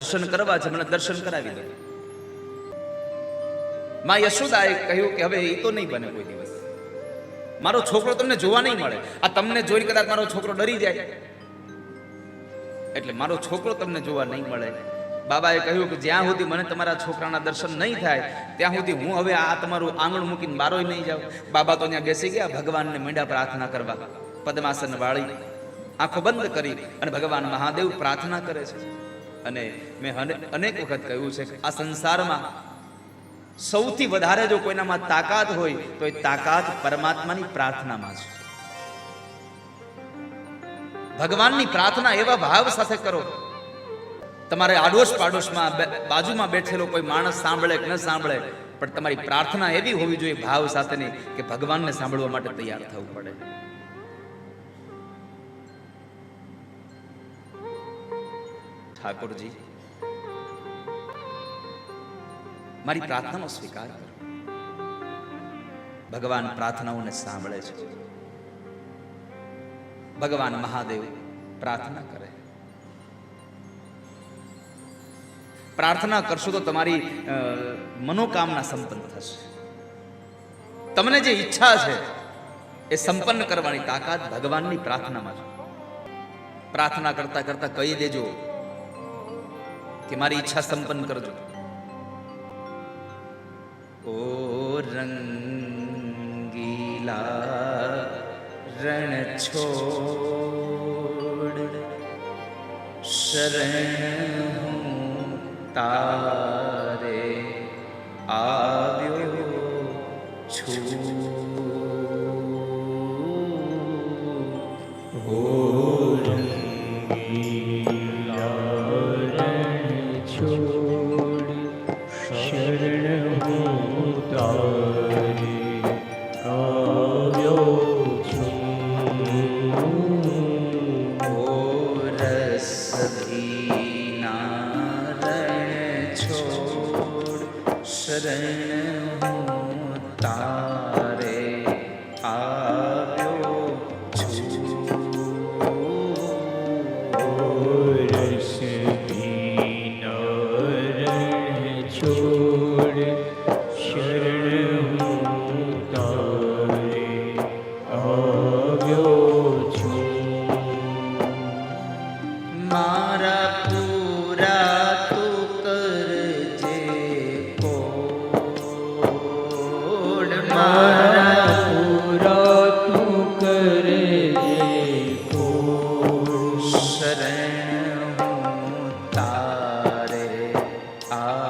દર્શન કરવા છે, મને દર્શન કરાવી દો. માં યશોદાએ કહ્યું કે હવે એ તો નહીં બને કોઈ દિવસ. મારો છોકરો તમને જોવા નહીં મળે. આ તમને જોઈને કદાચ મારો છોકરો ડરી જાય. એટલે મારો છોકરો તમને જોવા નહીં મળે. બાબાએ કહ્યું કે જ્યાં સુધી મને તમારા છોકરાના દર્શન નહીં થાય, ત્યાં સુધી હું હવે આ તમારું આંગણ મૂકીને બારોય નહીં જાઉં. બાબા તો ત્યાં બેસી ગયા, ભગવાનને મીંડા પ્રાર્થના કરવા. પદ્માસન વાળી આંખો બંધ કરી અને ભગવાન મહાદેવ પ્રાર્થના કરે છે. અને મેં અને- અનેક વખત કહ્યું છે આ સંસારમાં સૌથી વધારે જો કોઈનામાં તાકાત હોય, તો એ તાકાત પરમાત્માની પ્રાર્થનામાં છે. ભગવાનની પ્રાર્થના એવા ભાવ સાથે કરો. તમારે આડોશ પાડોશમાં બાજુમાં બેઠેલો કોઈ માણસ સાંભળે કે ન સાંભળે, પણ તમારી પ્રાર્થના એવી હોવી જોઈએ ભાવ સાથેની કે ભગવાનને સાંભળવા માટે તૈયાર થવું પડે. ઠાકોરજી મારી પ્રાર્થનાનો સ્વીકાર કરો ભગવાન પ્રાર્થનાઓને સાંભળે છે ભગવાન મહાદેવ પ્રાર્થના કરે પ્રાર્થના કરશો તો તમારી મનોકામના સંપન્ન થશે તમને જે ઈચ્છા છે એ સંપન્ન કરવાની તાકાત ભગવાનની પ્રાર્થનામાં છે પ્રાર્થના કરતા કરતા કહી દેજો કે મારી ઈચ્છા સંપન્ન કરજો ઓ રંગીલા રણ છોડ શરણ તારે શરણ તારે આવ્યો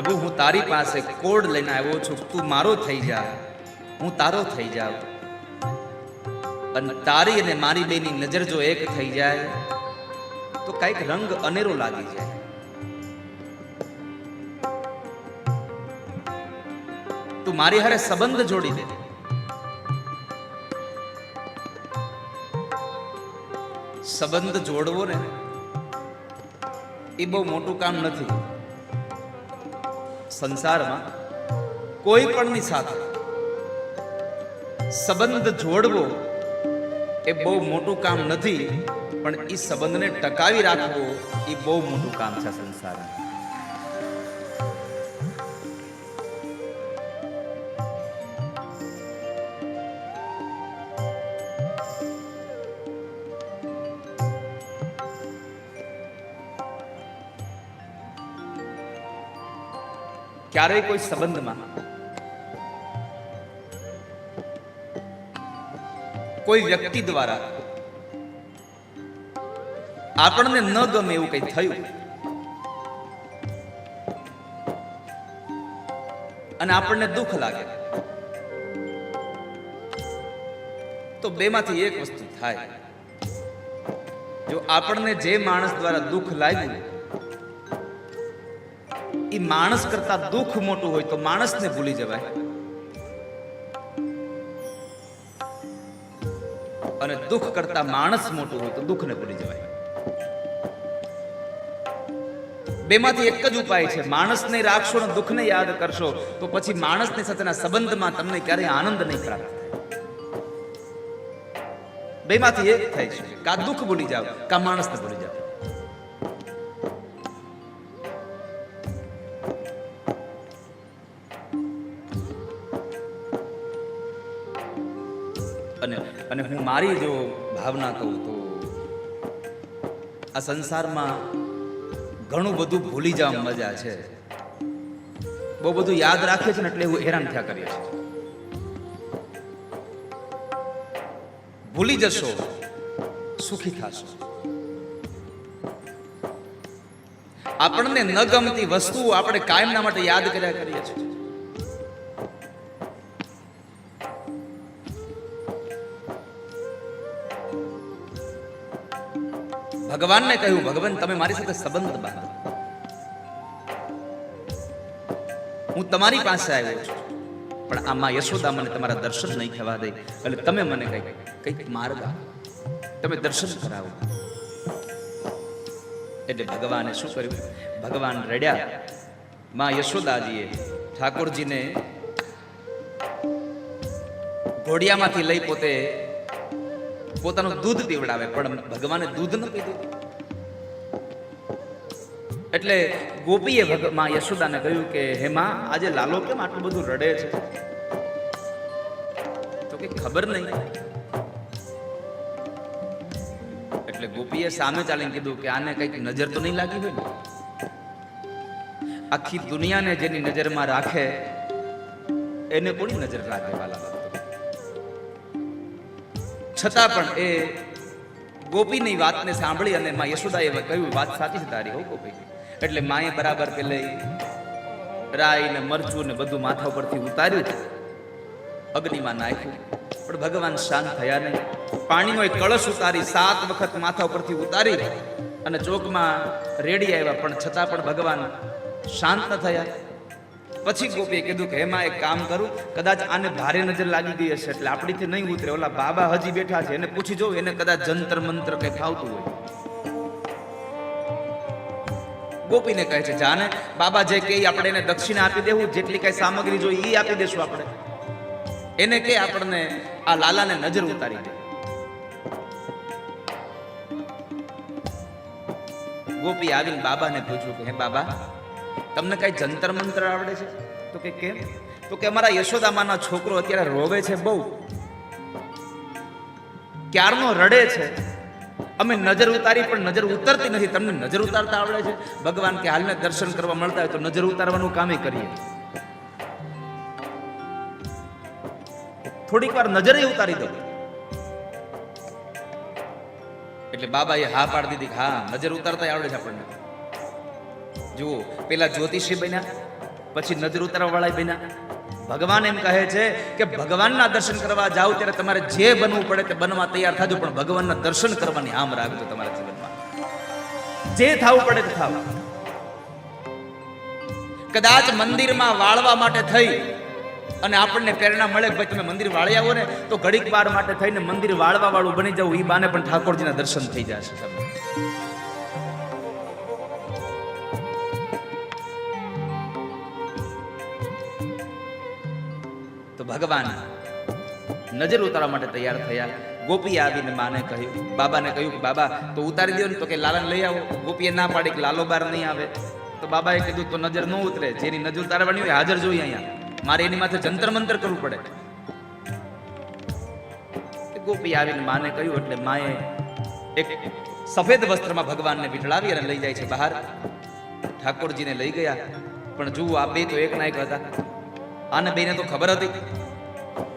પ્રભુ, હું તારી પાસે કોડ લઈને આવ્યો છું. તું મારો થઈ જા. હું તારો થઈ જાઉં. અને તારી અને મારી બેની નજર જો એક થઈ જાય, તો કંઈક રંગ અનેરો લાગી જાય. તું મારી હારે સંબંધ જોડી દે. સંબંધ જોડવો ને, એ બહુ મોટું કામ નથી. સંસારમાં કોઈ પણની સાથે. સંબંધ જોડવો એ બહુ મોટું કામ નથી, પણ એ સંબંધને ટકાવી રાખવો એ બહુ મોટું કામ છે સંસારમાં. ક્યારેય કોઈ સંબંધમાં કોઈ વ્યક્તિ દ્વારા આપણને ન ગમે એવું કઈ થયું અને આપણને દુઃખ લાગે, તો બેમાંથી એક વસ્તુ થાય. જો આપણને જે માણસ દ્વારા દુઃખ લાગ્યું એ માણસ કરતા દુઃખ મોટું હોય તો માણસને ભૂલી જવાય. અને દુઃખ કરતા માણસ મોટું હોય તો દુઃખને ભૂલી જવાય. બેમાંથી એક જ ઉપાય છે, માણસને રાખશો ને દુઃખને યાદ કરશો તો પછી માણસની સાથેના સંબંધમાં તમને ક્યારેય આનંદ નહીં પ્રાપ્ત બેમાંથી એક થાય છે કા દુઃખ ભૂલી જાવ કા માણસને ભૂલી જાવ અને હું મારી જો ભાવના કહું તો આ સંસારમાં ઘણું બધું ભૂલી જવા મજા છે. બહુ બધું યાદ રાખે છે ને એટલે એવું હેરાન થયા કરીએ છીએ. ભૂલી જશો, સુખી થશો. આપણને ન ગમતી વસ્તુઓ આપણે કાયમના માટે યાદ કર્યા કરીએ છીએ. ભગવાનને કહ્યું, ભગવાન, તમે મારી સાથે સંબંધ બાંધો. હું તમારી પાસે આવ્યો છું, પણ આમાં યશોદા મને તમારા દર્શન નહીં થવા દે, એટલે તમે મને કંઈક કંઈક માર્ગ તમે દર્શન કરાવો. એટલે ભગવાને શું કર્યું? ભગવાન રડ્યા. માં યશોદાજીએ ઠાકોરજીને ઘોડિયામાંથી લઈ પોતે પોતાનું દૂધ પીવડાવે, પણ ભગવાને દૂધ ન પીધું. એટલે ગોપીએ માં યશોદાને કહ્યું કે, હે માં, આજે લાલો કેમ આટલું બધું રડે છે? તો કે, ખબર નહીં. એટલે ગોપીએ સામે ચાલીને કીધું કે, આને કંઈક નજર તો નહીં લાગી હોય આખી દુનિયાને જેની નજરમાં રાખે, એને કોની નજર લાગે, વાલા? છતાં પણ એ ગોપીની વાતને સાંભળી અને માં યશોદાએ કહ્યું વાત સાચી છે તારી, હો ગોપી. એટલે માએ બરાબર કે લઈ રાઈ ને મરચું ને બધું માથા ઉપરથી ઉતાર્યું અગ્નિમાં નાખ્યું. પણ ભગવાન શાંત થયા નહીં. પાણીનો એક કળશ ઉતારી સાત વખત માથા ઉપરથી ઉતારી અને ચોકમાં રેડી આવ્યા. પણ છતાં પણ ભગવાન શાંત ન થયા. પછી ગોપીએ કીધું કે હેમાં એક કામ કરું. કદાચ આને ભારે નજર લાગી ગઈ હશે એટલે આપણીથી નહીં ઉતરે. ઓલા બાબા હજી બેઠા છે. એને પૂછી જોઉં, એને કદાચ જંતર મંત્ર કઈ ફાવતું હોય. ગોપીને કહે છે, જાને, બાબા જે કે આપણે એને દક્ષિણા આપી દેવું. જેટલી કઈ સામગ્રી જોઈએ એ આપી દેશું આપણે. એને કે આપણને આ લાલાને નજર ઉતારી દે. ગોપી આવીને બાબાને પૂછ્યું કે, હે બાબા તમને કઈ જંતર મંતર આવડે છે? તો કે કેમ? તો કે અમારા યશોદામાનો છોકરો અત્યારે રોવે છે બહુ. ક્યારનો રડે છે? અમે નજર ઉતારી પણ નજર ઉતરતી નથી. તમને નજર ઉતારતા આવડે છે? ભગવાન કે હાલને દર્શન કરવા મળતા હોય તો નજર ઉતારવાનું કામે કરીએ. થોડીક વાર નજરે ઉતારી દો. એટલે બાબાએ હા પાડી દીધી હા નજર ઉતારતા આવડે છે આપણને. જુઓ, પેલા જ્યોતિષી બન્યા, પછી નજર ઉતારવા વાળા બન્યા. ભગવાન એમ કહે છે કે ભગવાનના દર્શન કરવા જાઓ ત્યારે તમારે જે બનવું પડે તે બનવા તૈયાર થાજો, પણ ભગવાનના દર્શન કરવાની આમ રાખજો તમારા જીવનમાં. જે થવું પડે તે થાવ. કદાચ મંદિરમાં વાળવા માટે થઈ અને આપણને પ્રેરણા મળે ભાઈ તમે મંદિર વાળી આવો ને, તો ઘડીક વાર માટે થઈને મંદિર વાળવા વાળું બની જવું એ બાને પણ ઠાકોરજીના દર્શન થઈ જશે. ભગવાન. નજર ઉતારવા માટે તૈયાર થયા. ગોપી આવીને માને કહ્યું, બાબાને કહ્યું કે, બાબા, તો ઉતારી દો ને, તો કે લાલાને લઈ આવો. ગોપીએ ના પાડી કે, લાલો બાર નહીં આવે. તો બાબાએ કીધું, તો નજર ન ઉતરે, જેની નજર ઉતારવાની હોય હાજર જોઈએ અહીંયા. મારે એની માથે જંતર મંતર કરવું પડે. ગોપી આવીને માને કહ્યું, એટલે માએ એક સફેદ વસ્ત્રમાં ભગવાનને વીંટળાવી અને લઈ જાય છે બહાર. ઠાકોરજીને લઈ ગયા. પણ જુઓ, આ બે તો એક ના એક હતા. આને બેને તો ખબર હતી.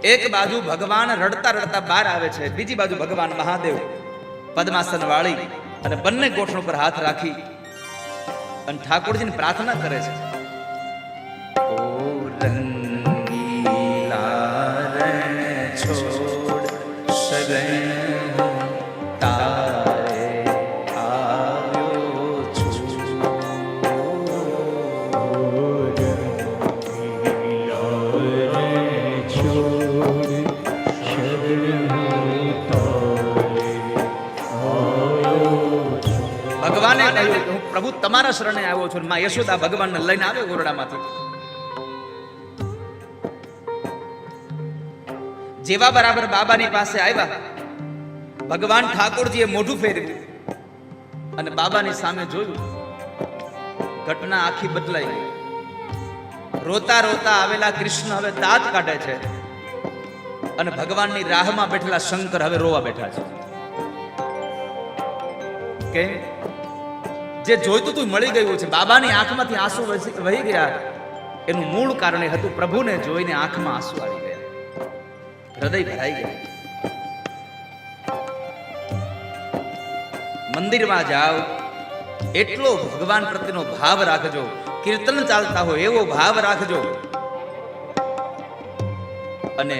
એક બાજુ ભગવાન રડતા રડતા બહાર આવે છે, બીજી બાજુ ભગવાન મહાદેવ. પદ્માસન વાળી અને બંને ગોઠણ પર હાથ રાખી અને ઠાકોરજીને પ્રાર્થના કરે છે. ઓ રંગીલા તમારા શરણે આવ્યો છું માં યશોદા ભગવાનને લઈને આવે ઓરડામાંથી જેવા બરાબર બાબાની પાસે આવ્યા, ભગવાન ઠાકોરજીએ મોઢું ફેરવ્યું અને બાબાની સામે જોયું. ઘટના આખી બદલાઈ ગઈ. રોતા રોતા આવેલા કૃષ્ણ હવે દાંત કાઢે છે અને ભગવાનની રાહમાં બેઠેલા શંકર હવે રોવા બેઠા છે. કે જે જોઈતું તું મળી ગયું છે, બાબાની આંખમાંથી આંસુ વહી ગયા, એનું મૂળ કારણ એ હતું પ્રભુને જોઈને આંખમાં આંસુ આવી ગયા. હૃદય ભરાઈ ગયા. મંદિરમાં જાઓ, એટલો ભગવાન પ્રત્યેનો ભાવ રાખજો, કીર્તન ચાલતા હોય એવો ભાવ રાખજો. અને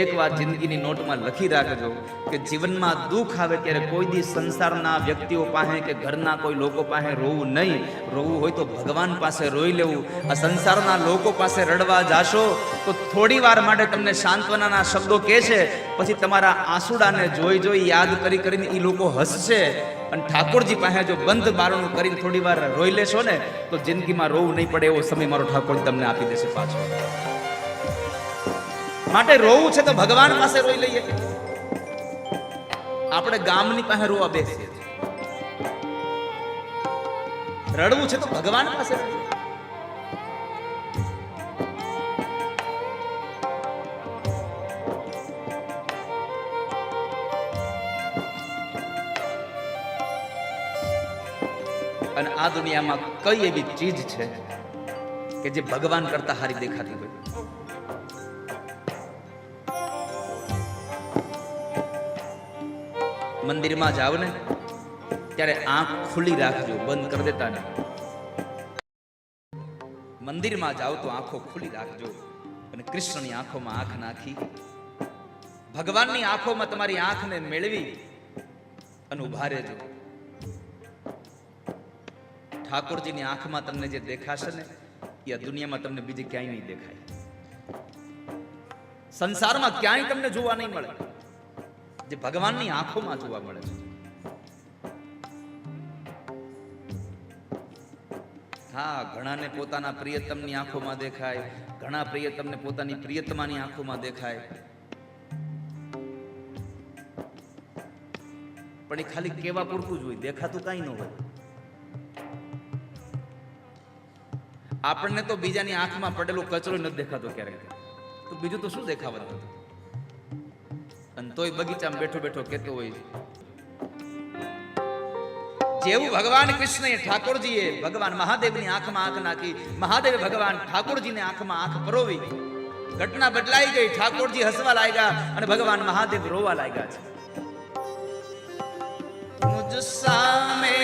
એક વાત જિંદગીની નોટમાં લખી રાખજો કે જીવનમાં દુઃખ આવે ત્યારે કોઈ દી સંસારના વ્યક્તિઓ પાસે કે ઘરના કોઈ લોકો પાસે રોવું નહીં. રોવું હોય તો ભગવાન પાસે રોઈ લેવું. આ સંસારના લોકો પાસે રડવા જાશો તો થોડી વાર માટે તમને સાંત્વનાના શબ્દો કહે છે. પછી તમારા આંસુડાને જોઈ જોઈ યાદ કરી કરીને એ લોકો હસશે. અને ઠાકોરજી પાસે જો બંધ બારણું કરીને થોડી વાર રોઈ લેશો ને, તો જિંદગીમાં રોવું નહીં પડે એવો સમય મારો ઠાકોરજી તમને આપી દેશે પાછો. માટે રોવું છે તો ભગવાન પાસે રોઈ લઈએ. આપણે ગામની પાસે રોવા બેસીએ રડવું છે તો ભગવાન પાસે અને આ દુનિયામાં કઈ એવી ચીજ છે કે જે ભગવાન કરતા હારી દેખાતી હોય? મંદિરમાં જાવ ને, ત્યારે આંખ ખુલ્લી રાખજો, બંધ કરી દેતા ને મંદિરમાં જાવ તો આંખો ખુલ્લી રાખજો. અને કૃષ્ણની આંખોમાં આંખ નાખી. ભગવાનની આંખોમાં તમારી આંખને મેળવી અને ઊભા રહેજો. ઠાકોરજીની આંખમાં તમને જે દેખાશે ને, એ દુનિયામાં તમને બીજે ક્યાંય નહીં દેખાય. સંસારમાં ક્યાંય તમને જોવા નહીં મળે. જે ભગવાનની આંખોમાં જોવા મળે છે. હા, ઘણાને પોતાના પ્રિયતમની આંખોમાં દેખાય, ઘણા પ્રિયતમને પોતાની પ્રિયતમાની આંખોમાં દેખાય. પણ એ ખાલી કેવા પૂરતું જ હોય, દેખાતું કાંઈ ન હોય. આપણને તો બીજાની આંખમાં પડેલો કચરો નથી દેખાતો ક્યારેક તો બીજું તો શું દેખાવાનું? અને તોય બગીચામાં બેઠો બેઠો કહેતો હોય જેવું ભગવાન કૃષ્ણએ ઠાકોરજીએ ભગવાન મહાદેવની આંખમાં આંખ નાખી, મહાદેવે ભગવાન ઠાકોરજીને આંખમાં આંખ પરોવી. ઘટના બદલાઈ ગઈ, ઠાકોરજી હસવા લાગ્યા અને ભગવાન મહાદેવ રોવા લાગ્યા છે. સામે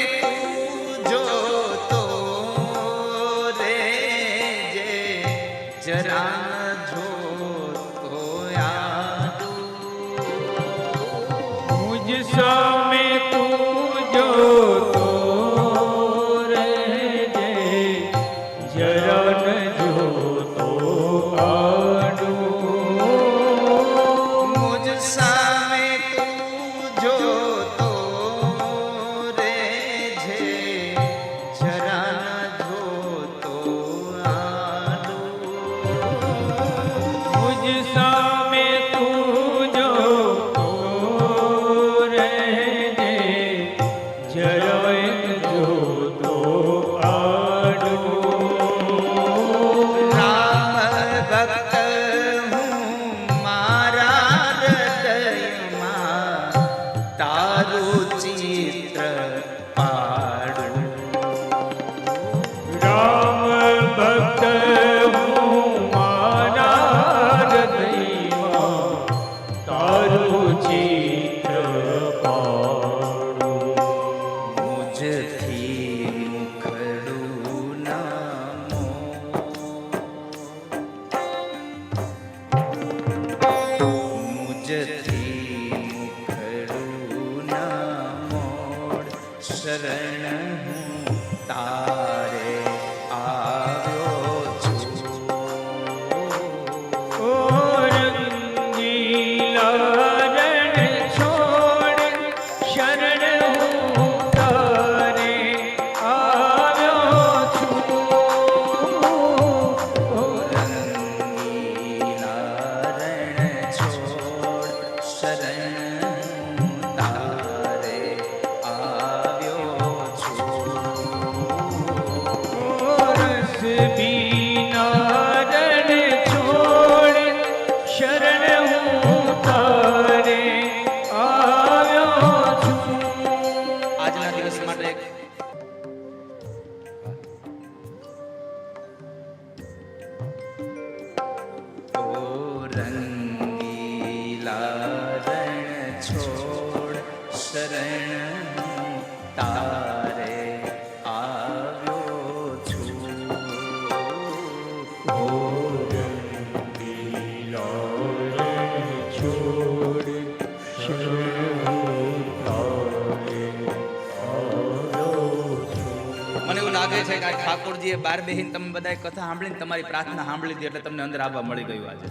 ઠાકોરજીએ બાર બેહીને તમે બધા કથા સાંભળીને તમારી પ્રાર્થના સાંભળી હતી એટલે તમને અંદર આવવા મળી ગયું આજે.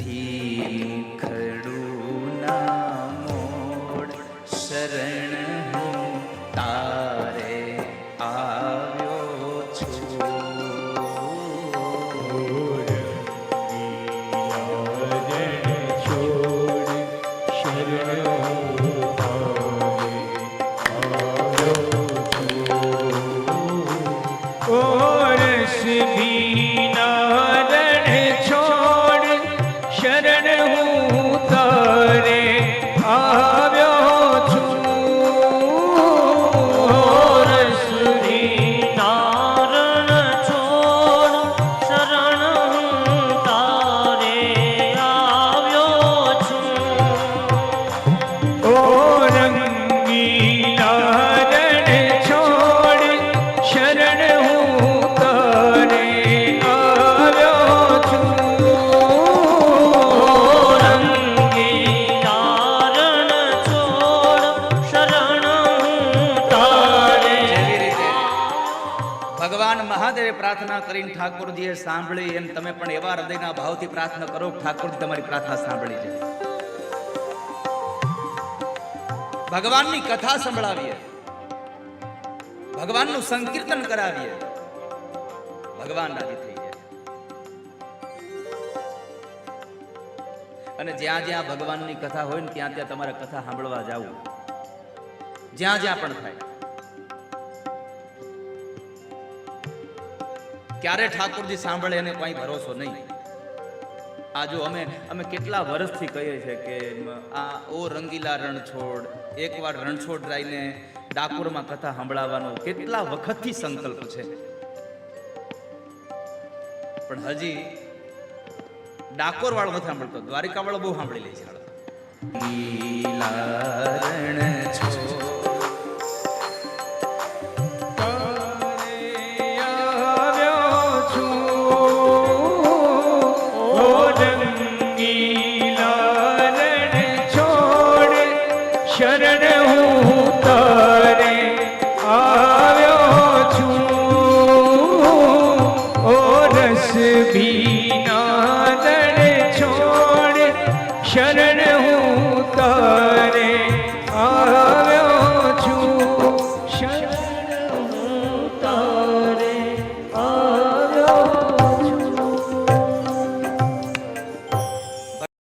મુજથી શરણ સાંભળી એમ તમે પણ એવા હૃદયના ભાવથી પ્રાર્થના કરો ઠાકોરજી તમારી પ્રાર્થના સાંભળી જાય ભગવાનની કથા સંભળાવીએ. ભગવાનનું સંકીર્તન કરાવીએ. ભગવાન રાજી થઈ જાય અને જ્યાં જ્યાં ભગવાનની કથા હોય ને ત્યાં ત્યાં તમારે કથા સાંભળવા જવું જ્યાં જ્યાં પણ થાય. ક્યારે ઠાકોરજી સાંભળે એને કોઈ ભરોસો નહીં? આ અમે અમે કેટલા વર્ષથી કહીએ છીએ કે આ ઓ રંગીલા રણછોડ, એકવાર રણછોડ રાયને ડાકોરમાં કથા સંભળાવવાનો કેટલા વખતથી સંકલ્પ છે? પણ હજી ડાકોર વાળો નથી સાંભળતો દ્વારિકા વાળો બહુ સાંભળી લે છે. રણછોડ.